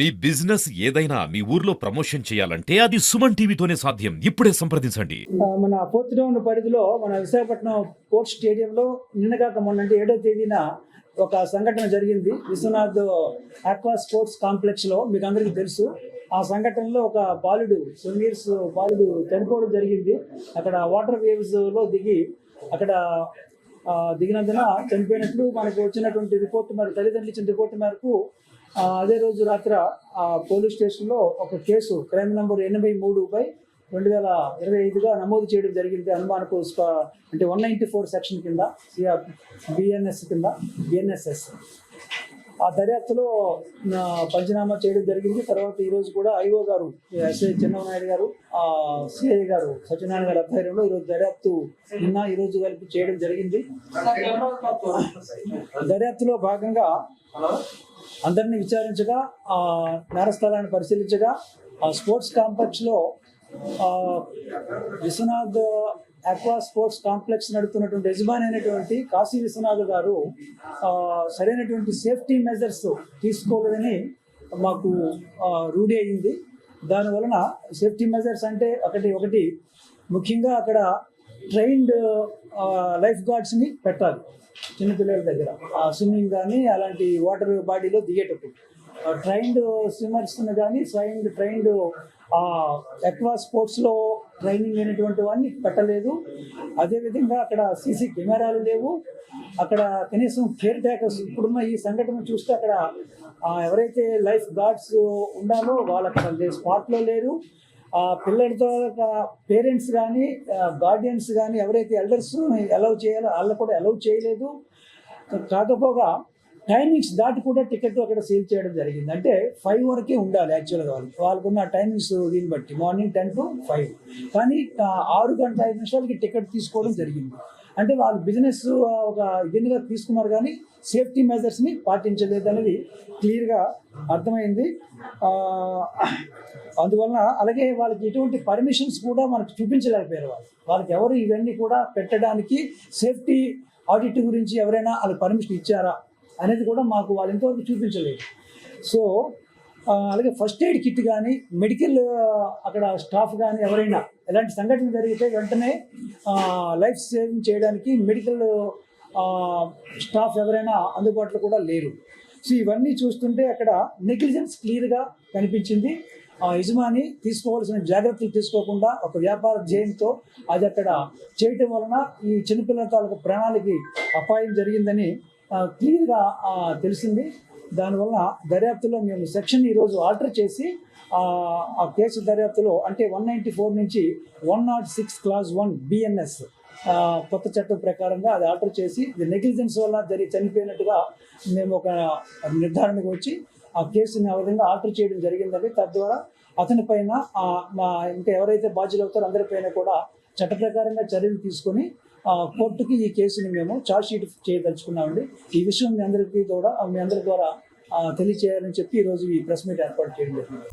మీ business ఏదైనా మీ ఊర్లో promotion చేయాలంటే అది సుమన్ టీవీతోనే సాధ్యం. ఇప్పుడే సంప్రదించండి. మన ఫోర్త్ రౌండ్ పరిధిలో మన విశాఖపట్నం స్పోర్ట్స్ స్టేడియంలో నిన్నగాక మొన్న అంటే ఏడో తేదీన ఒక సంఘటన జరిగింది. విశ్వనాథ్ ఆక్వా స్పోర్ట్స్ కాంప్లెక్స్లో మీకు అందరికీ తెలుసు. ఆ సంఘటనలో ఒక బాలుడు సుమీర్స్ బాలుడు చనిపోవడం జరిగింది. అక్కడ వాటర్ వేవ్స్లో దిగి అక్కడ దిగినందున చనిపోయినట్లు మనకు వచ్చినటువంటి రిపోర్ట్ మరి తల్లిదండ్రులు ఇచ్చిన రిపోర్ట్ మేరకు అదే రోజు రాత్ర ఆ పోలీస్ స్టేషన్లో ఒక కేసు క్రైమ్ నంబర్ ఎనభై మూడు బై రెండు వేల ఇరవై ఐదుగా నమోదు చేయడం జరిగింది. అనుమానపు స్ప- అంటే వన్ నైంటీ ఫోర్ సెక్షన్ కింద సిఆర్ బిఎన్ఎస్ కింద బిఎన్ఎస్ఎస్ ఆ దర్యాప్తులో పంచనామా చేయడం జరిగింది. తర్వాత ఈ రోజు కూడా ఐఓ గారు ఎస్ఐ చెన్నమనాయుడు గారు ఆ, సిఐ గారు సత్యనారాయణ గారి ఆధ్వర్యంలో ఈరోజు దర్యాప్తు నిన్న ఈ రోజు కలిపి చేయడం జరిగింది. దర్యాప్తులో భాగంగా అందరినీ విచారించగా ఆ నేరస్థలాన్ని పరిశీలించగా ఆ స్పోర్ట్స్ కాంప్లెక్స్లో ఆ, విశ్వనాథ్ అక్వా స్పోర్ట్స్ కాంప్లెక్స్ నడుపుతున్నటువంటి యజమాని అయినటువంటి కాశీ విశ్వనాథ్ గారు సరైనటువంటి సేఫ్టీ మెజర్స్ తీసుకోలేదని మాకు రూఢి అయింది. దానివలన సేఫ్టీ మెజర్స్ అంటే ఒకటి ఒకటి ముఖ్యంగా అక్కడ ట్రైన్డ్ లైఫ్ గార్డ్స్ని పెట్టాలి. చిన్నపిల్లల దగ్గర. స్విమ్మింగ్ కానీ అలాంటి వాటర్ బాడీలో దిగేటప్పుడు ట్రైన్డ్ స్విమ్మర్స్ కానీ ట్రైన్డ్ ట్రైన్డ్ ఎక్వా స్పోర్ట్స్లో ట్రైనింగ్ అయినటువంటి వాడిని పెట్టలేదు. అదేవిధంగా అక్కడ సీసీ కెమెరాలు లేవు. అక్కడ కనీసం కేర్ టేకర్స్ ఇప్పుడున్న ఈ సంఘటన చూస్తే అక్కడ ఎవరైతే లైఫ్ గార్డ్స్ ఉండాలో వాళ్ళు అక్కడ స్పాట్లో లేరు. ఆ పిల్లలతో పేరెంట్స్ కానీ గార్డియన్స్ కానీ ఎవరైతే ఎల్డర్స్ అలౌ చేయాలో వాళ్ళు కూడా అలౌ చేయలేదు. కాకపోగా టైమింగ్స్ దాటి కూడా టికెట్ అక్కడ సేల్ చేయడం జరిగింది. అంటే ఫైవ్ వరకే ఉండాలి యాక్చువల్గా వాళ్ళు. వాళ్ళకున్న టైమింగ్స్ దీన్ని బట్టి మార్నింగ్ టెన్ టు ఫైవ్. కానీ ఆరు గంటల ఐదు నిమిషాలకి టికెట్ తీసుకోవడం జరిగింది. అంటే వాళ్ళు బిజినెస్ ఒక ఇదిగా తీసుకున్నారు కానీ సేఫ్టీ మెజర్స్ని పాటించలేదు అనేది క్లియర్గా అర్థమైంది. అందువలన అలాగే వాళ్ళకి ఎటువంటి పర్మిషన్స్ కూడా మనకు చూపించలేకపోయారు వాళ్ళు. వాళ్ళకి ఎవరు ఇవన్నీ కూడా పెట్టడానికి సేఫ్టీ ఆడిట్ గురించి ఎవరైనా వాళ్ళకి పర్మిషన్ ఇచ్చారా అనేది కూడా మాకు వాళ్ళు ఇంతవరకు చూపించలేదు. సో అలాగే ఫస్ట్ ఎయిడ్ కిట్ కానీ మెడికల్ అక్కడ స్టాఫ్ కానీ ఎవరైనా ఎలాంటి సంఘటన జరిగితే వెంటనే లైఫ్ సేవింగ్ చేయడానికి మెడికల్ స్టాఫ్ ఎవరైనా అందుబాటులో కూడా లేరు. సో ఇవన్నీ చూస్తుంటే అక్కడ నెగ్లిజెన్స్ క్లియర్గా కనిపించింది. ఆ యజమాని తీసుకోవాల్సిన జాగ్రత్తలు తీసుకోకుండా ఒక వ్యాపార ధ్యేయంతో అది అక్కడ చేయటం వలన ఈ చిన్నపిల్లల తాలూకు ప్రాణాలకి అపాయం జరిగిందని క్లియర్గా తెలిసింది. దానివల్ల దర్యాప్తులో మేము సెక్షన్ ఈరోజు ఆల్టర్ చేసి ఆ, కేసు దర్యాప్తులో అంటే వన్ నైంటీ ఫోర్ నుంచి one naught six class one BNS కొత్త చట్టం ప్రకారంగా అది ఆల్టర్ చేసి నెగ్లిజెన్స్ వల్ల జరిగి చనిపోయినట్టుగా మేము ఒక నిర్ధారణకు వచ్చి ఆ కేసుని ఆ విధంగా ఆల్టర్ చేయడం జరిగిందని తద్వారా అతని పైన మా ఇంకా ఎవరైతే బాధ్యులు అవుతారో అందరిపైన కూడా చట్ట ప్రకారంగా చర్యలు తీసుకొని కోర్టుకి ఈ కేసుని మేము చార్జ్షీట్ చేయదలుచుకున్నామండి. ఈ విషయం మీ అందరికీ కూడా మీ అందరి ద్వారా తెలియచేయాలని చెప్పి ఈరోజు ఈ ప్రెస్ మీట్ ఏర్పాటు చేయడం జరిగింది.